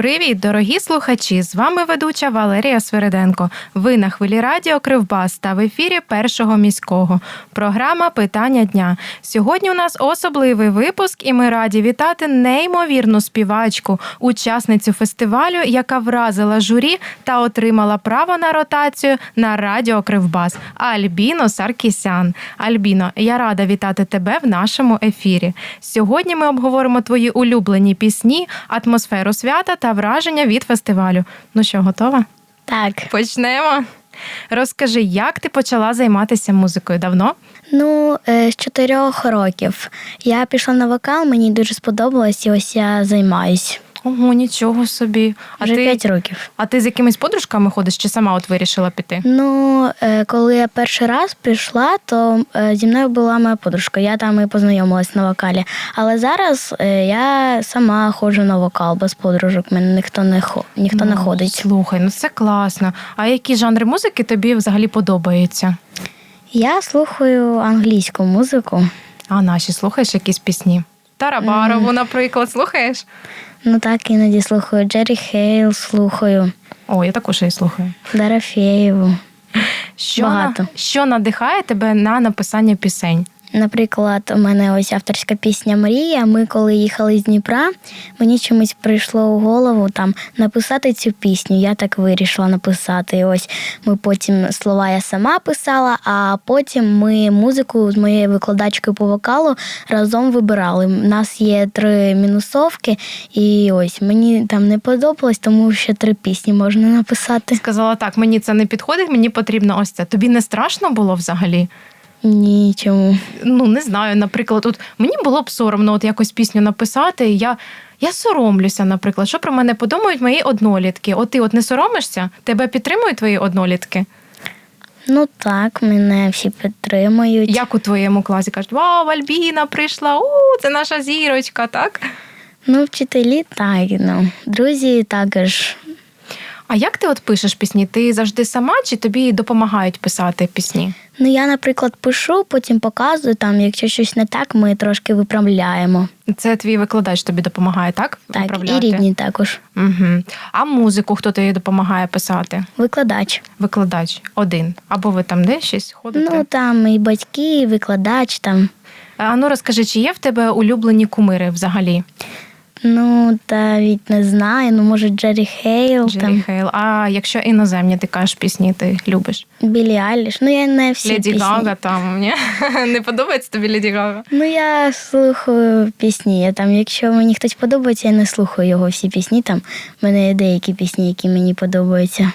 Привіт, дорогі слухачі! З вами ведуча Валерія Свериденко. Ви на хвилі радіо Кривбас та в ефірі першого міського. Програма Питання дня. Сьогодні у нас особливий випуск, і ми раді вітати неймовірну співачку, учасницю фестивалю, яка вразила журі та отримала право на ротацію на радіо Кривбас. Альбіно Саркісян. Альбіно, я рада вітати тебе в нашому ефірі. Сьогодні ми обговоримо твої улюблені пісні, атмосферу свята та враження від фестивалю. Ну що, готова? Так. Почнемо. Розкажи, як ти почала займатися музикою давно? Ну, е, з чотирьох років я пішла на вокал, мені дуже сподобалось, і ось я займаюсь. Ого, нічого собі. А Вже ти, п'ять років. а ти з якимись подружками ходиш чи сама от вирішила піти? Ну, е, коли я перший раз прийшла, то е, зі мною була моя подружка. Я там і познайомилась на вокалі. Але зараз е, я сама ходжу на вокал без подружок. Мене ніхто не хо- ніхто не Ну, ходить. Слухай, ну це класно. А які жанри музики тобі взагалі подобаються? Я слухаю англійську музику. А наші слухаєш якісь пісні? Тарабарову, наприклад, слухаєш? Ну так іноді слухаю Джері Хейл, слухаю О, я також її слухаю. Дарафєєву. Що, Багато. на, що надихає тебе на написання пісень? Наприклад, у мене ось авторська пісня Мрія. Ми коли їхали з Дніпра, мені чомусь прийшло у голову там написати цю пісню. Я так вирішила написати. І ось ми потім слова я сама писала, а потім ми музику з моєю викладачкою по вокалу разом вибирали. У нас є три мінусовки, і ось мені там не подобалось, тому що три пісні можна написати. Сказала так, мені це не підходить, мені потрібно ось це. Тобі не страшно було взагалі? Нічому. Ну, не знаю, наприклад, от мені було б соромно от якось пісню написати. і Я, я соромлюся, наприклад, що про мене подумають мої однолітки. От ти от не соромишся? Тебе підтримують твої однолітки? Ну так, мене всі підтримують. Як у твоєму класі кажуть, вау, Альбіна прийшла, у, це наша зірочка, так? Ну, вчителі так, ну. Друзі також. А як ти от пишеш пісні? Ти завжди сама чи тобі допомагають писати пісні? Ну, я, наприклад, пишу, потім показую, там, якщо щось не так, ми трошки виправляємо. Це твій викладач тобі допомагає, так? Так, Виправляти? і рідні також. Угу. А музику хто тобі допомагає писати? Викладач. Викладач один. Або ви там де щось ходите? Ну, там і батьки, і викладач там. А ну розкажи, чи є в тебе улюблені кумири взагалі? Ну, та навіть не знаю, ну, може, Джері Хейл, Джері там, Хейл. А якщо іноземні ти кажеш пісні, ти любиш? Білі Айліш. Ну, я не всі Леді пісні. Гага там ні? не подобається тобі Леді Гага? Ну, я слухаю пісні. Я там, якщо мені хтось подобається, я не слухаю його всі пісні. Там в мене є деякі пісні, які мені подобаються.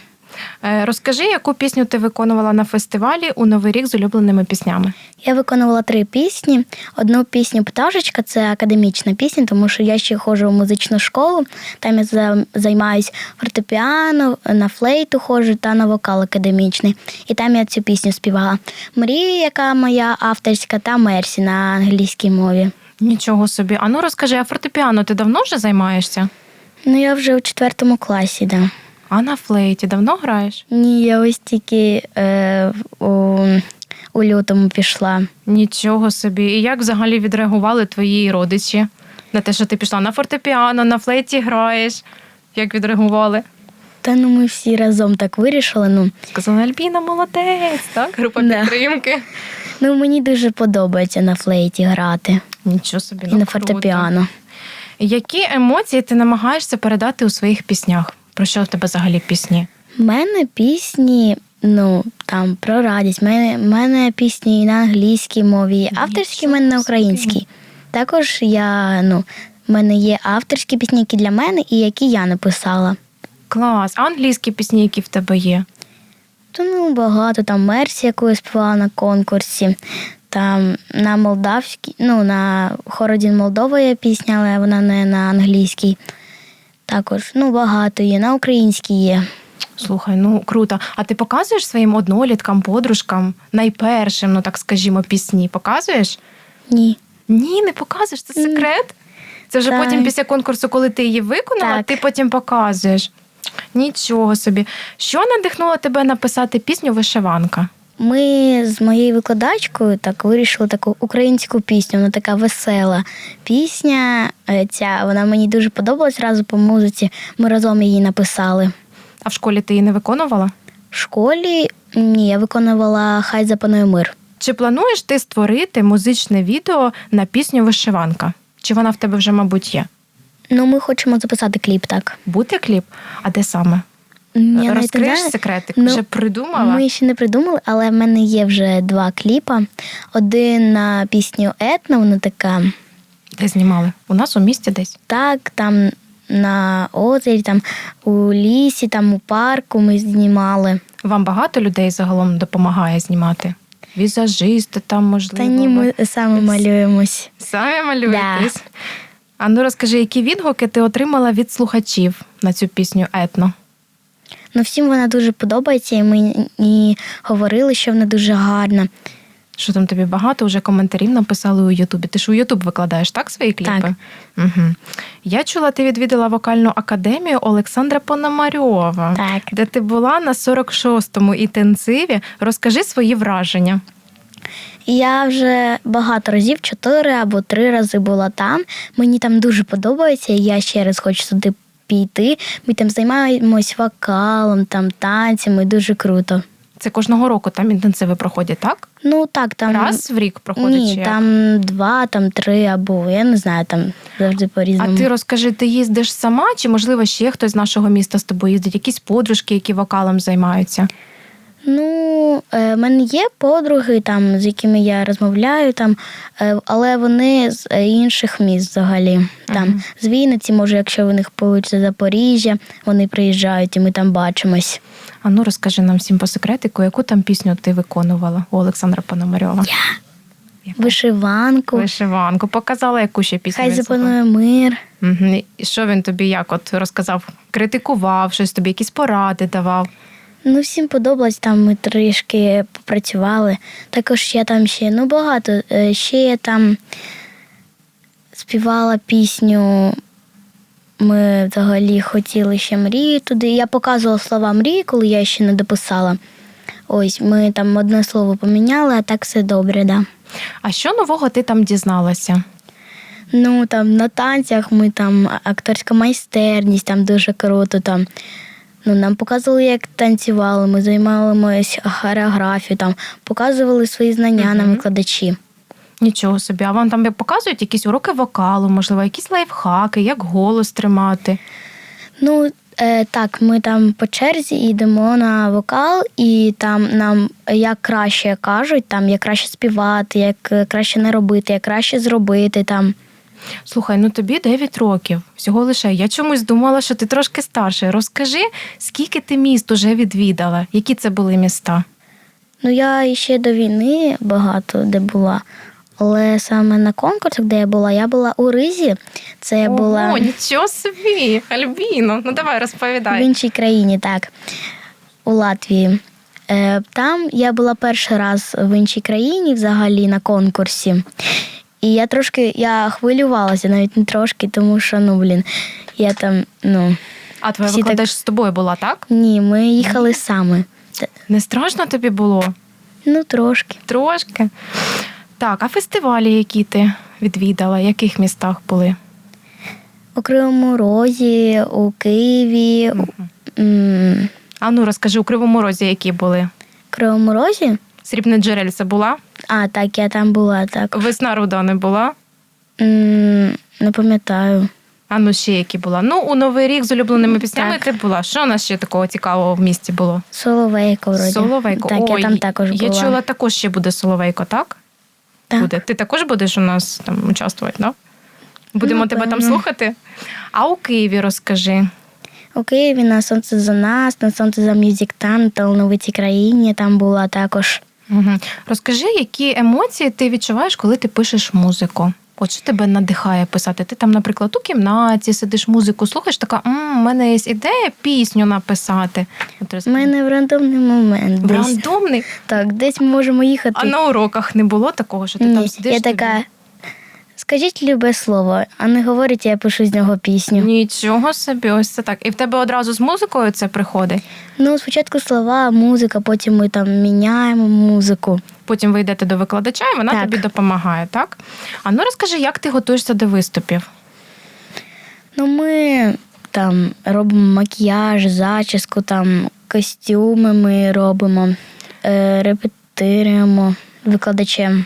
Е, Розкажи, яку пісню ти виконувала на фестивалі у Новий рік з улюбленими піснями? Я виконувала три пісні. Одну пісню Пташечка це академічна пісня, тому що я ще ходжу в музичну школу. Там я за- займаюсь фортепіано, на флейту ходжу та на вокал академічний. І там я цю пісню співала. Мрія, яка моя авторська, та Мерсі на англійській мові. Нічого собі. А ну розкажи, а фортепіано ти давно вже займаєшся? Ну, я вже у четвертому класі, да. А на флейті давно граєш? Ні, я ось тільки е, у, у лютому пішла. Нічого собі. І як взагалі відреагували твої родичі на те, що ти пішла на фортепіано, на флейті граєш? Як відреагували? Та ну ми всі разом так вирішили. Ну, Сказали, Альбіна, молодець, так? Група Да. підтримки. ну мені дуже подобається на флейті грати Нічого собі. і ну, на круто. фортепіано. Які емоції ти намагаєшся передати у своїх піснях? Про що в тебе взагалі пісні? У мене пісні, ну там про радість. У мене, мене пісні і на англійській мові, авторські в мене на українській. Також я, ну, в мене є авторські пісні, які для мене і які я написала. Клас. А англійські пісні, які в тебе є? То ну багато там Мерсі, яку я співала на конкурсі. Там на молдавській, ну на Хородін Молдова є пісня, але вона не на англійській. Також ну багато є, на українській є. Слухай, ну круто. А ти показуєш своїм одноліткам, подружкам найпершим, ну так скажімо, пісні? Показуєш? Ні. Ні, не показуєш. Це Ні. секрет. Це вже Так. потім після конкурсу, коли ти її виконала, Так. ти потім показуєш. Нічого собі. Що надихнуло тебе написати пісню Вишиванка? Ми з моєю викладачкою так вирішили таку українську пісню. Вона така весела пісня. Е, Ця вона мені дуже подобалась разу по музиці. Ми разом її написали. А в школі ти її не виконувала? В школі ні, я виконувала Хай запанує мир. Чи плануєш ти створити музичне відео на пісню Вишиванка? Чи вона в тебе вже, мабуть, є? Ну, ми хочемо записати кліп так. Бути кліп? А де саме? Ні, я навіть не Розкриєш секретик? Ну, вже придумала? Ми ще не придумали, але в мене є вже два кліпа. Один на пісню Етна, вона така. Де знімали? У нас у місті десь. Так, там на озері, там у лісі, там у парку ми знімали. Вам багато людей загалом допомагає знімати? Візажисти там, можливо. Та ні, ми саме малюємось. Самі малюєтесь? А ну розкажи, які відгуки ти отримала від слухачів на цю пісню Етно? Ну, всім вона дуже подобається, і ми і говорили, що вона дуже гарна. Що там тобі багато вже коментарів написали у Ютубі? Ти ж у Ютуб викладаєш, так, свої кліпи? Так. Угу. Я чула, ти відвідала вокальну академію Олександра Пономарьова, Так. де ти була на 46-му інтенсиві. Розкажи свої враження. Я вже багато разів, чотири або три рази була там. Мені там дуже подобається, і я ще раз хочу туди піти. Ми там займаємось вокалом, там танцями, дуже круто. Це кожного року там інтенсиви проходять, так? Ну так, там Раз в рік проходить ні, чи як? там два, там три, або я не знаю, там завжди А по-різному. ти розкажи, ти їздиш сама, чи можливо ще хтось з нашого міста з тобою їздить? Якісь подружки, які вокалом займаються? Ну, е, в мене є подруги, там, з якими я розмовляю, там, е, але вони з е, інших міст взагалі. Там, з Вінниці, може, якщо в них вийде Запоріжжя, вони приїжджають і ми там бачимось. А ну розкажи нам всім по секретику, яку там пісню ти виконувала у Олександра Пономарьова? Яку? Вишиванку, Вишиванку. Показала, яку ще пісню. хай запанує мир. Угу. І що він тобі як от розказав? Критикував, щось тобі, якісь поради давав. Ну, всім подобалось, там ми трішки попрацювали. Також я там ще, ну багато. Е, Ще я там співала пісню. Ми взагалі хотіли ще мрію туди. Я показувала слова мрії, коли я ще не дописала. Ось ми там одне слово поміняли, а так все добре, да. А що нового ти там дізналася? Ну там на танцях ми там акторська майстерність, там дуже круто. Там. Ну, нам показували, як танцювали, ми займалися хореографією, там показували свої знання нам викладачі. Нічого собі. А вам там показують якісь уроки вокалу, можливо, якісь лайфхаки, як голос тримати. Ну, е, так, ми там по черзі йдемо на вокал, і там нам як краще кажуть, там як краще співати, як е, краще не робити, як краще зробити там. Слухай, ну тобі 9 років, всього лише. Я чомусь думала, що ти трошки старший. Розкажи, скільки ти міст уже відвідала? Які це були міста? Ну, я ще до війни багато де була. Але саме на конкурсах, де я була, я була у Ризі. Це я була О, нічого собі, Альбіно. Ну давай розповідай. в іншій країні, так, у Латвії. Е, Там я була перший раз в іншій країні взагалі на конкурсі. І я трошки я хвилювалася, навіть не трошки, тому що, ну, блін, я там, ну. А твоя всі так- з тобою була, так? Ні, ми їхали саме. Не страшно тобі було? Ну, трошки. Трошки. Так, а фестивалі, які ти відвідала, в яких містах були? У Кривому Розі, у Києві, у м, А ну розкажи, у Кривому Розі, які були? Кривому Розі. Срібне джерельце була? А, так, я там була, так. Весна руда не була? М, Не пам'ятаю. А ну ще які була? Ну, у Новий рік з улюбленими піснями ти була. Що у нас ще такого цікавого в місті було? Соловейко, вроді. Соловейко. Так, Ой, я там також була. Я чула, також ще буде Соловейко, так? Так. Буде. Ти також будеш у нас там участвувати, да? Будемо Ну, тебе там певно. слухати. А у Києві розкажи. У Києві на сонце за нас, на сонце за Music Town, талановитій країні там була також. Угу. Розкажи, які емоції ти відчуваєш, коли ти пишеш музику? От що тебе надихає писати? Ти там, наприклад, у кімнаті сидиш музику, слухаєш, така «М, у мене є ідея пісню написати. У мене в рандомний момент. В Десь. рандомний. Так, десь ми можемо їхати. А на уроках не було такого, що ти Ні, там сидиш? я тобі- така Скажіть любе слово, а не говорить, я пишу з нього пісню. Нічого собі, ось це так. І в тебе одразу з музикою це приходить. Ну, спочатку слова, музика, потім ми там міняємо музику. Потім ви йдете до викладача, і вона Так. тобі допомагає, так? А ну розкажи, як ти готуєшся до виступів? Ну, ми там робимо макіяж, зачіску, там костюми ми робимо, е, репетируємо викладачем.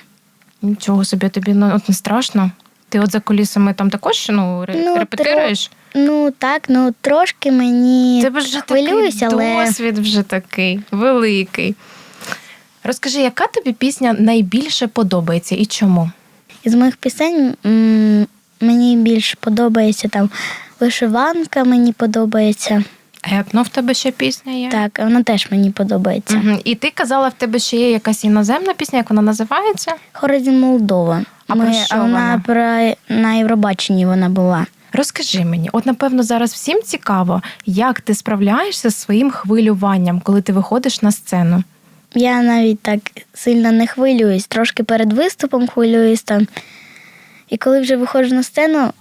Нічого собі, тобі ну, от не страшно. Ти от за кулісами там також ну, Ну, репетируєш? Ну так, ну трошки мені Тебе вже хвилююсь, такий але досвід вже такий великий. Розкажи, яка тобі пісня найбільше подобається і чому? із моїх пісень м, мені більше подобається там вишиванка, мені подобається. Етно в тебе ще пісня є? Так, вона теж мені подобається. Угу. І ти казала, в тебе ще є якась іноземна пісня, як вона називається? Хорозін Молдова. А про що вона, вона? про на Євробаченні вона була. Розкажи мені, от напевно зараз всім цікаво, як ти справляєшся зі своїм хвилюванням, коли ти виходиш на сцену. Я навіть так сильно не хвилююсь, трошки перед виступом хвилююсь там. І коли вже виходжу на сцену,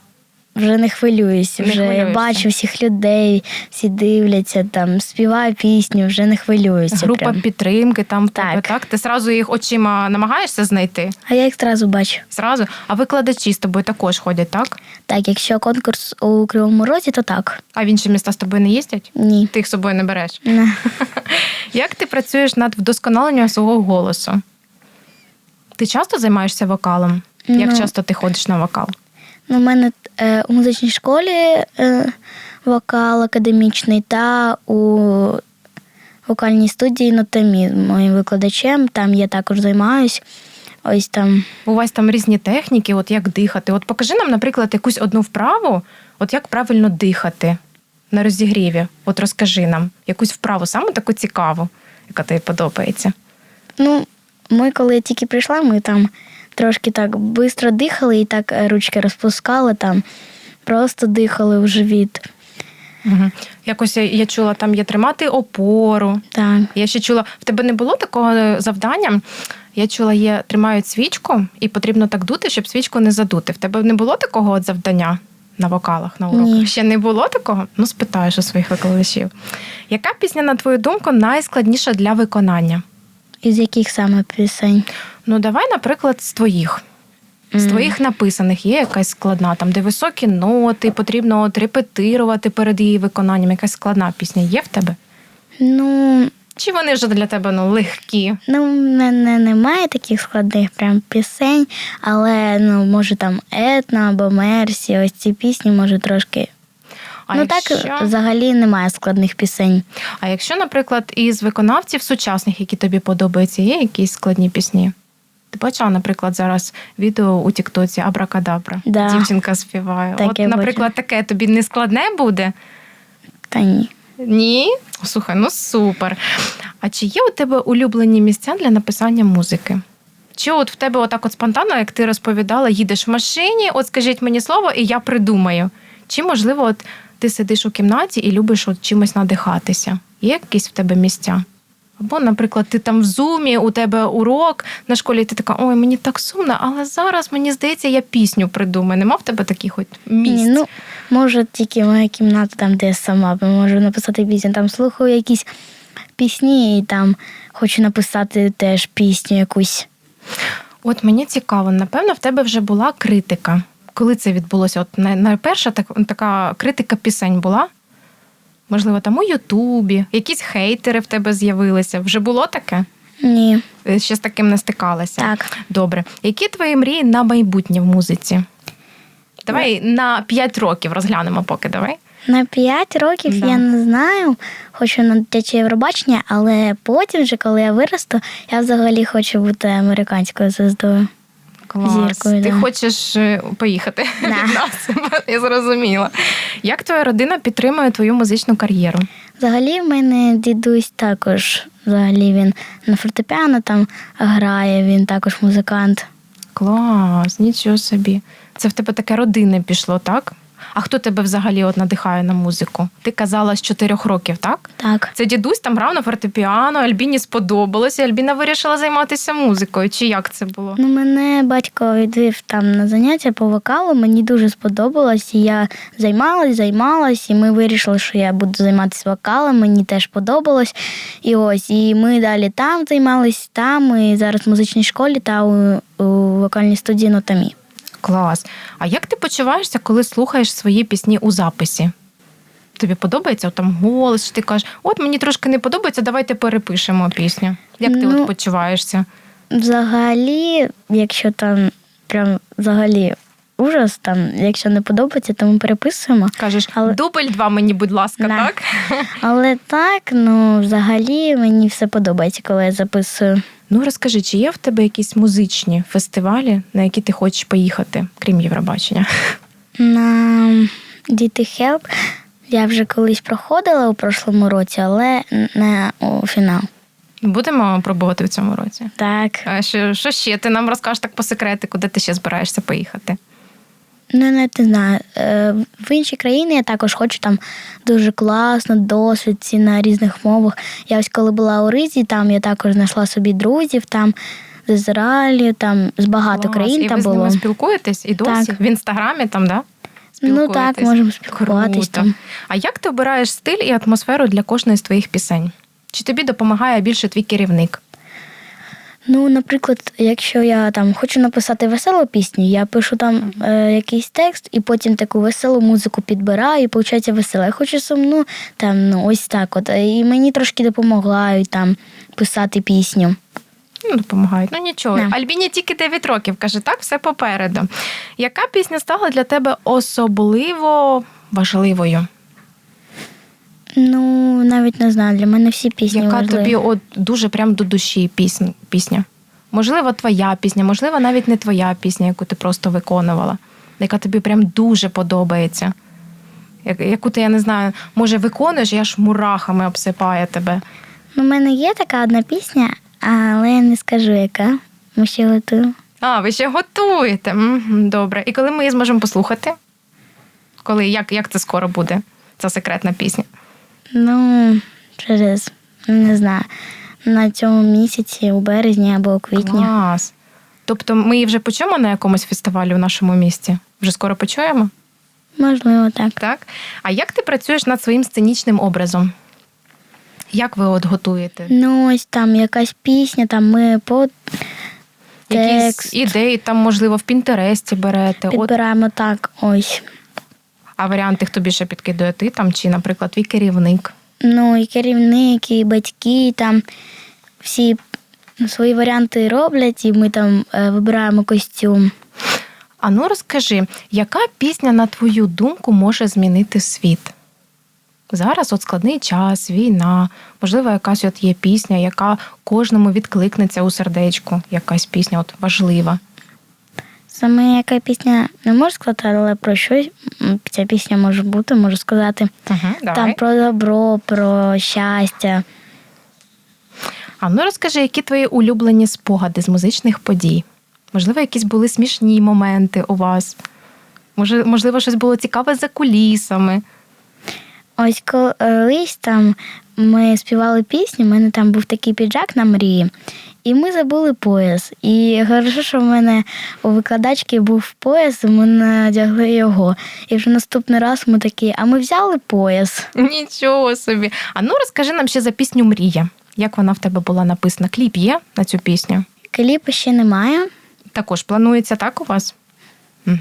вже не хвилююсь. Не вже хвилюєшся. бачу всіх людей, всі дивляться, там, співаю пісню, вже не хвилююся. Група прям. підтримки там в тебе, Так. так? Ти зразу їх очима намагаєшся знайти? А я їх одразу бачу. Зразу? А викладачі з тобою також ходять, так? Так, якщо конкурс у Кривому Розі, то так. А в інші міста з тобою не їздять? Ні. Ти їх з собою не береш. Не. Як ти працюєш над вдосконаленням свого голосу? Ти часто займаєшся вокалом? Як Ну. часто ти ходиш на вокал? У мене е, у музичній школі е, вокал академічний та у вокальній студії Нотамі моїм викладачем. Там я також займаюсь. Ось там. У вас там різні техніки, от як дихати. От покажи нам, наприклад, якусь одну вправу, от як правильно дихати на розігріві. От розкажи нам якусь вправу, саме таку цікаву, яка тобі подобається. Ну, ми, коли я тільки прийшла, ми там трошки так швидко дихали і так е, ручки розпускали, там просто дихали в живіт. Угу. Якось я, я чула, там є тримати опору. Так. Я ще чула, в тебе не було такого е, завдання. Я чула, є тримають свічку, і потрібно так дути, щоб свічку не задути. В тебе не було такого от завдання на вокалах, на уроках? Ні. Ще не було такого? Ну, спитаєш у своїх викладачів. Яка пісня, на твою думку, найскладніша для виконання? Із яких саме пісень? Ну, давай, наприклад, з твоїх. З твоїх написаних є якась складна, там, де високі ноти, потрібно от репетирувати перед її виконанням. Якась складна пісня є в тебе? Ну, Чи вони вже для тебе ну, легкі? Ну, в мене немає таких складних прям пісень, але ну, може там етно або мерсі, ось ці пісні, може трошки. А ну якщо... так взагалі немає складних пісень. А якщо, наприклад, із виконавців сучасних, які тобі подобаються, є якісь складні пісні? Ти бачила, наприклад, зараз відео у Тіктоці Абракадабра. Да. Дівчинка співає. Так, От, наприклад, таке тобі не складне буде? Та ні. Ні? Слухай, ну супер. А чи є у тебе улюблені місця для написання музики? Чи от в тебе отак от спонтанно, як ти розповідала, їдеш в машині, от скажіть мені слово, і я придумаю. Чи, можливо, от ти сидиш у кімнаті і любиш от чимось надихатися? Є якісь в тебе місця? Або, наприклад, ти там в зумі, у тебе урок на школі, і ти така, ой, мені так сумно, але зараз мені здається, я пісню придумаю. Нема в тебе таких от місць? Ні, ну, може, тільки моя кімната, там, де я сама можу написати пісню. Там слухаю якісь пісні і там хочу написати теж пісню якусь. От мені цікаво, напевно, в тебе вже була критика. Коли це відбулося? От най- найперша так, така критика пісень була? Можливо, там у Ютубі, якісь хейтери в тебе з'явилися. Вже було таке? Ні. Е, Ще з таким не стикалася. Так. Добре. Які твої мрії на майбутнє в музиці? Давай на 5 років розглянемо поки, давай. На 5 років Да. я не знаю. Хочу на дитяче Євробачення, але потім, вже, коли я виросту, я взагалі хочу бути американською звездою. Клас. Зіркою, Ти да. хочеш е, поїхати Да. від нас? Я зрозуміла. Як твоя родина підтримує твою музичну кар'єру? Взагалі, в мене дідусь також. Взагалі він на фортепіано там грає, він також музикант. Клас, нічого собі. Це в тебе таке родинне пішло, так? А хто тебе взагалі от надихає на музику? Ти казала з чотирьох років, так? Так. Це дідусь там грав на фортепіано, Альбіні сподобалося, і Альбіна вирішила займатися музикою. Чи як це було? Ну, мене батько відвів там на заняття по вокалу. Мені дуже сподобалось. І я займалась, займалась, і ми вирішили, що я буду займатися вокалом. Мені теж подобалось. І ось, і ми далі там займались, там, і зараз в музичній школі та у, у вокальній студії Нотамі. Клас. А як ти почуваєшся, коли слухаєш свої пісні у записі? Тобі подобається там голос, що ти кажеш, от мені трошки не подобається, давайте перепишемо пісню. Як ти Ну, от почуваєшся? Взагалі, якщо там прям взагалі ужас, там, якщо не подобається, то ми переписуємо. Кажеш, але- дубль два мені, будь ласка, Да. так? Але так, ну взагалі мені все подобається, коли я записую. Ну розкажи, чи є в тебе якісь музичні фестивалі, на які ти хочеш поїхати, крім Євробачення? На Діти Хелп я вже колись проходила у прошлому році, але не у фінал. Будемо пробувати в цьому році. Так. А що, що ще? Ти нам розкажеш так по секрети, куди ти ще збираєшся поїхати? Ну, не знаю. Е, В інші країни я також хочу там дуже класно, досвід на різних мовах. Я ось коли була у Ризі, там я також знайшла собі друзів там з Ізраїлю, там з багато Клас. країн І там ви з ними спілкуєтесь і досі? Так. В інстаграмі там, да? Ну так, можемо спілкуватись Круто. там. А як ти обираєш стиль і атмосферу для кожної з твоїх пісень? Чи тобі допомагає більше твій керівник? Ну, наприклад, якщо я там хочу написати веселу пісню, я пишу там е, якийсь текст і потім таку веселу музику підбираю, і виходить весело. Я хочу сумну, там ну ось так. От і мені трошки допомагають там писати пісню. Ну, допомагають. Ну нічого. Да. Альбіні тільки 9 років. Каже, так, все попереду. Яка пісня стала для тебе особливо важливою? Ну навіть не знаю. Для мене всі пісні Яка важливі. тобі от дуже прям до душі пісня, пісня? Можливо, твоя пісня, можливо, навіть не твоя пісня, яку ти просто виконувала, яка тобі прям дуже подобається. Яку ти, я не знаю, може, виконуєш, і аж мурахами обсипає тебе. Ну, У мене є така одна пісня, але я не скажу, яка. Ми ще готуємо. А, ви ще готуєте. Добре. І коли ми її зможемо послухати? Коли, як, як це скоро буде? Ця секретна пісня? Ну, через не знаю. На цьому місяці, у березні або у квітні. Клас. Тобто ми її вже почуємо на якомусь фестивалі у нашому місті? Вже скоро почуємо? Можливо, так. Так. А як ти працюєш над своїм сценічним образом? Як ви от готуєте? Ну, ось там якась пісня, там ми по Якісь текст ідеї там, можливо, в Пінтересті берете, от, так. Ось. А варіанти хто більше підкидує ти там, чи, наприклад, твій керівник? Ну, і керівники, і батьки там всі свої варіанти роблять, і ми там е, вибираємо костюм. А ну розкажи, яка пісня, на твою думку, може змінити світ? Зараз от складний час, війна. Можливо, якась от є пісня, яка кожному відкликнеться у сердечку. Якась пісня от важлива. Саме яка пісня не можу сказати, але про що м, ця пісня може бути, можу сказати. Угу, давай. Там про добро, про щастя. А ну розкажи, які твої улюблені спогади з музичних подій? Можливо, якісь були смішні моменти у вас? Може, можливо, щось було цікаве за кулісами. Ось колись там ми співали пісню, у мене там був такий піджак на мрії, і ми забули пояс. І хорошо, що в мене у викладачки був пояс, ми надягли його. І вже наступний раз ми такі, а ми взяли пояс. Нічого собі. А ну розкажи нам ще за пісню Мрія. Як вона в тебе була написана? Кліп є на цю пісню? Кліпу ще немає. Також планується так у вас? Угу.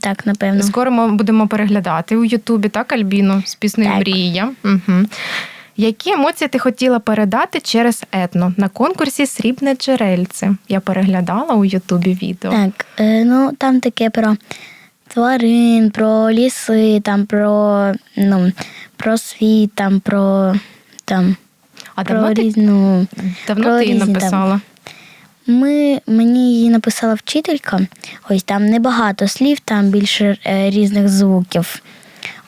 Так, напевно. Скоро ми будемо переглядати у Ютубі, так, Альбіну, з піснею. Мрія. Угу. Які емоції ти хотіла передати через етно на конкурсі Срібне джерельце? Я переглядала у Ютубі відео. Так, е, ну там таке про тварин, про ліси, там про, ну, про світ, там про там. А про давно ти, різну. давно про ти її різні там. написала? Ми, мені її написала вчителька. Ось там небагато слів, там більше е, різних звуків.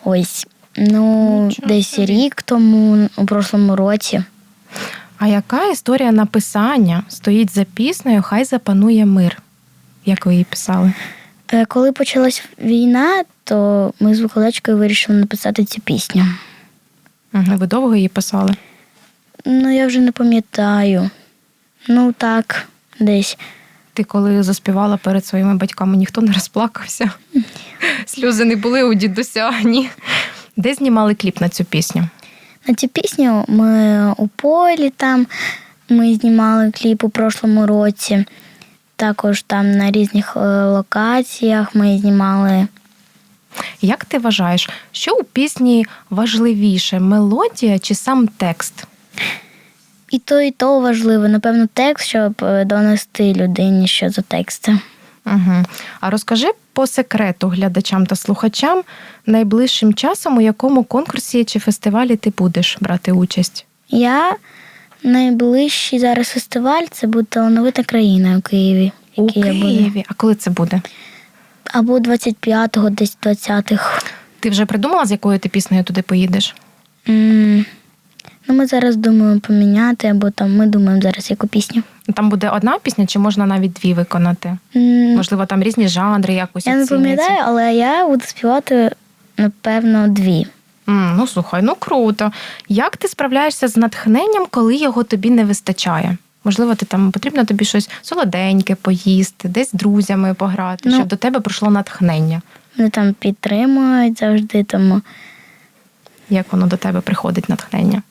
Ось. Ну, Нічого десь собі. рік тому, у прошлому році. А яка історія написання стоїть за піснею Хай запанує мир? Як ви її писали? Е, Коли почалась війна, то ми з викладачкою вирішили написати цю пісню. Угу. Ви довго її писали? Ну, я вже не пам'ятаю. Ну так, десь. Ти коли заспівала перед своїми батьками, ніхто не розплакався. Сльози не були у дідуся, ні. Де знімали кліп на цю пісню? На цю пісню ми у полі там ми знімали кліп у прошлому році. Також там на різних е, локаціях ми знімали. Як ти вважаєш, що у пісні важливіше мелодія чи сам текст? І то, і то важливо. Напевно, текст, щоб е, донести людині, що за текст. Угу. А розкажи по секрету глядачам та слухачам найближчим часом, у якому конкурсі чи фестивалі ти будеш брати участь? Я найближчий зараз фестиваль це буде талановита країна у Києві. У який я буду. Києві. А коли це буде? Або 25-го, десь 20-х. Ти вже придумала, з якою ти піснею туди поїдеш? М, Ну, ми зараз думаємо поміняти, або там ми думаємо зараз яку пісню. Там буде одна пісня, чи можна навіть дві виконати? М, Можливо, там різні жанри якось. Я не пам'ятаю, але я буду співати, напевно, дві. М, ну слухай, ну круто. Як ти справляєшся з натхненням, коли його тобі не вистачає? Можливо, ти там потрібно тобі щось солоденьке поїсти, десь з друзями пограти, Ну. щоб до тебе прийшло натхнення. Вони там підтримують завжди, тому Як воно до тебе приходить натхнення?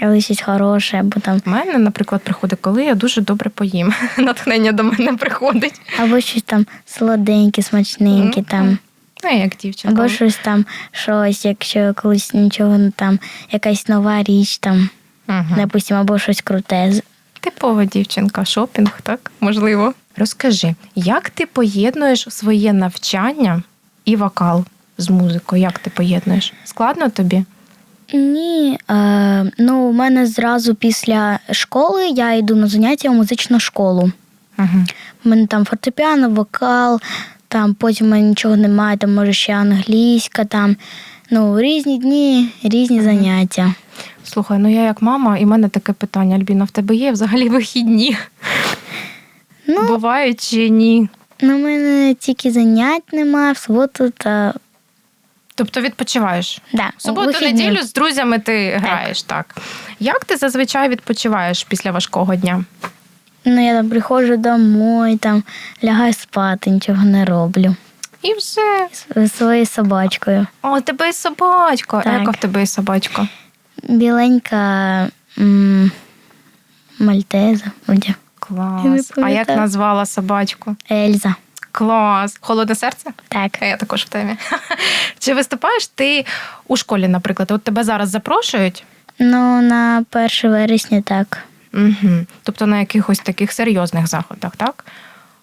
Коли щось хороше, або там, У мене, наприклад, приходить, коли я дуже добре поїм. Натхнення до мене приходить. або щось там солоденьке, смачненьке, там, Ну, як дівчинка. або щось там, щось, якщо колись нічого там, якась нова річ там, Мгм. допустимо, або щось круте. Типова дівчинка, шопінг, так? Можливо. Розкажи, як ти поєднуєш своє навчання і вокал з музикою? Як ти поєднуєш? Складно тобі? Ні, е, ну у мене зразу після школи я йду на заняття у музичну школу. Угу. У мене там фортепіано, вокал, там потім у мене нічого немає, там може ще англійська, там ну різні дні, різні заняття. Слухай, ну я як мама, і в мене таке питання: Альбіна, в тебе є взагалі вихідні? Ну, Бувають чи ні? ну, у мене тільки занять немає, в суботу та Тобто відпочиваєш? да, В суботу, вихідні. неділю з друзями ти граєш, так. Як ти зазвичай відпочиваєш після важкого дня? Ну, я там приходжу домой, там лягаю спати, нічого не роблю. І все. Зі своєю собачкою. О, тебе і собачка. А Так. яка в тебе і собачка? Біленька м- мальтеза, вроді. Клас. А як пам'ятаю. назвала собачку? Ельза. Клас. Холодне серце? Так. А Я також в темі. Чи виступаєш ти у школі, наприклад? От тебе зараз запрошують? Ну, на 1 вересня так. Угу. Тобто на якихось таких серйозних заходах, так?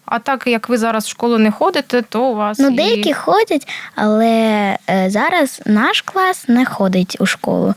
А так як ви зараз в школу не ходите, то у вас. Ну, і... деякі ходять, але е, зараз наш клас не ходить у школу.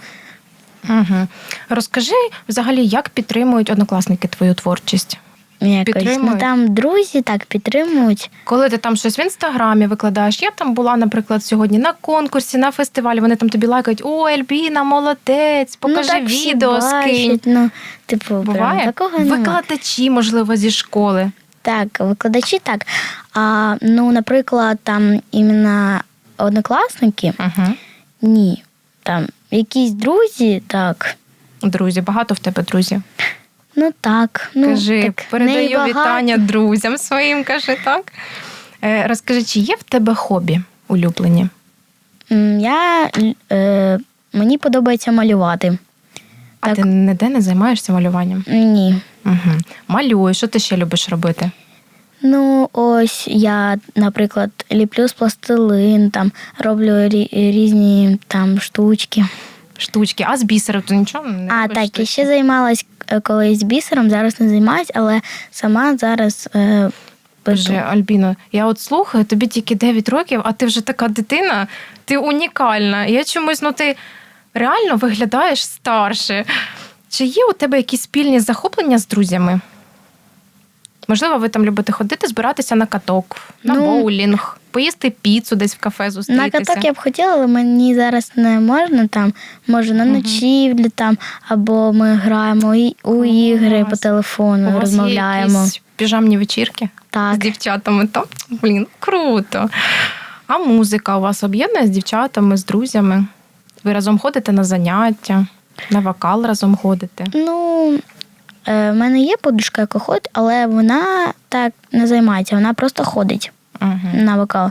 Угу. Розкажи взагалі, як підтримують однокласники твою творчість? Якось. Ну, Підтримують? там друзі так підтримують. Коли ти там щось в інстаграмі викладаєш, я б там була, наприклад, сьогодні на конкурсі, на фестивалі. Вони там тобі лайкають: о, Альбіна, молодець, покажи ну, так всі відео, скинь. бачать, Ну, типу, прям такого немає. Викладачі, можливо, зі школи. Так, викладачі так. А ну, наприклад, там іменно однокласники, Угу. ні. Там якісь друзі, так. Друзі, багато в тебе друзів. Ну так. Ну, кажи, так, передаю вітання друзям своїм, кажи так. Е, розкажи, чи є в тебе хобі улюблені? Я, е, мені подобається малювати. А Так. ти ніде не займаєшся малюванням? Ні. Угу. Малюєш, що ти ще любиш робити? Ну, ось я, наприклад, ліплю з пластилин, там роблю рі- різні там штучки. Штучки, а з бісеру ти нічого не а так, штучки? ще займалась колись бісером, зараз не займаюсь, але сама зараз е, Боже. Альбіно, я от слухаю, тобі тільки 9 років, а ти вже така дитина, ти унікальна. Я чомусь, ну ти реально виглядаєш старше. Чи є у тебе якісь спільні захоплення з друзями? Можливо, ви там любите ходити, збиратися на каток, на Ну, боулінг, поїсти піцу десь в кафе зустрітися. На каток я б хотіла, але мені зараз не можна там. Може на ночівлі там, або ми граємо і- у ігри по Клас. У телефону, вас розмовляємо. Є якісь піжамні вечірки? з дівчатами. То, блін, круто. А музика у вас об'єднує з дівчатами, з друзями? Ви разом ходите на заняття, на вокал разом ходите. Ну, в мене є подружка, яка ходить, але вона так не займається, вона просто ходить Угу. на вокал.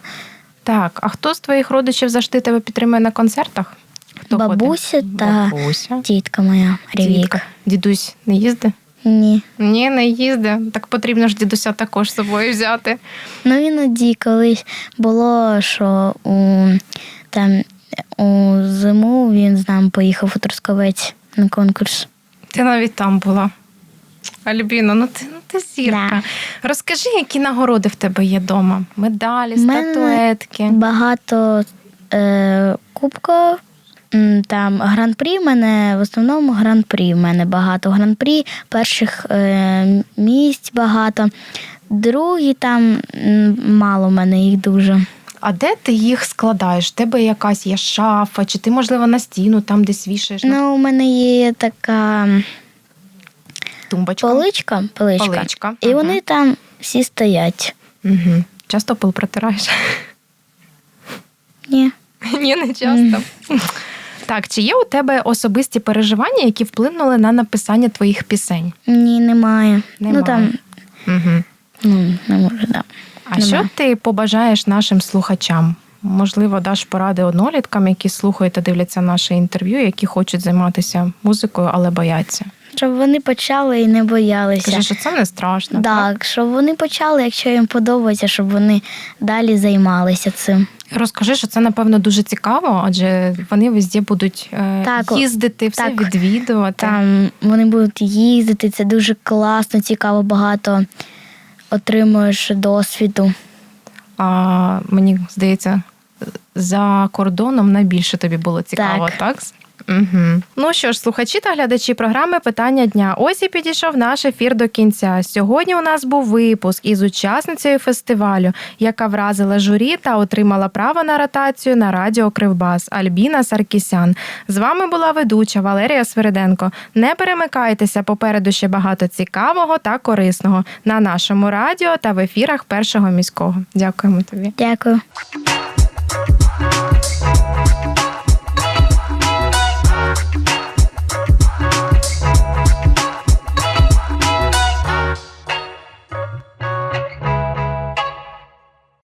Так, а хто з твоїх родичів завжди тебе підтримує на концертах? Хто Бабуся ходить? та Бабуся. Тітка моя, Рівік. Дідусь не їздить? Ні. Ні, не їздить. Так потрібно ж дідуся також з собою взяти. Ну іноді колись було, що у, там, у зиму він з нами поїхав у Трускавець на конкурс. Ти навіть там була. Альбіна, ну ти, ну ти зірка. Розкажи, які нагороди в тебе є вдома? Медалі, статуетки. Багато е, кубків. Там гран-прі в мене в основному гран-прі. В мене багато гран-прі, перших е, місць багато. Другі там мало в мене їх дуже. А де ти їх складаєш? В тебе якась є шафа, чи ти, можливо, на стіну там десь вішаєш Ну, у мене є така тумбочку? поличка, поличка, Поличка, і вони там всі стоять. Угу. Часто пил протираєш? Ні. Ні, не часто. Так, чи є у тебе особисті переживання, які вплинули на написання твоїх пісень? Ні, немає. Немає. Ну там, Угу. ну, не можу, да. А Нема. що ти побажаєш нашим слухачам? Можливо, даш поради одноліткам, які слухають та дивляться наше інтерв'ю, які хочуть займатися музикою, але бояться. Щоб вони почали і не боялися. Каже, що це не страшно. Так, щоб вони почали, якщо їм подобається, щоб вони далі займалися цим. Розкажи, що це напевно дуже цікаво, адже вони везде будуть е, Так, їздити, все так. відвідувати. Там вони будуть їздити, це дуже класно, цікаво, багато отримуєш досвіду. А мені здається, за кордоном найбільше тобі було цікаво, так? Так. Угу. Ну що ж, слухачі та глядачі програми Питання дня. Ось і підійшов наш ефір до кінця. Сьогодні у нас був випуск із учасницею фестивалю, яка вразила журі та отримала право на ротацію на радіо Кривбас Альбіна Саркісян. З вами була ведуча Валерія Свериденко. Не перемикайтеся попереду ще багато цікавого та корисного на нашому радіо та в ефірах першого міського. Дякуємо тобі. Дякую.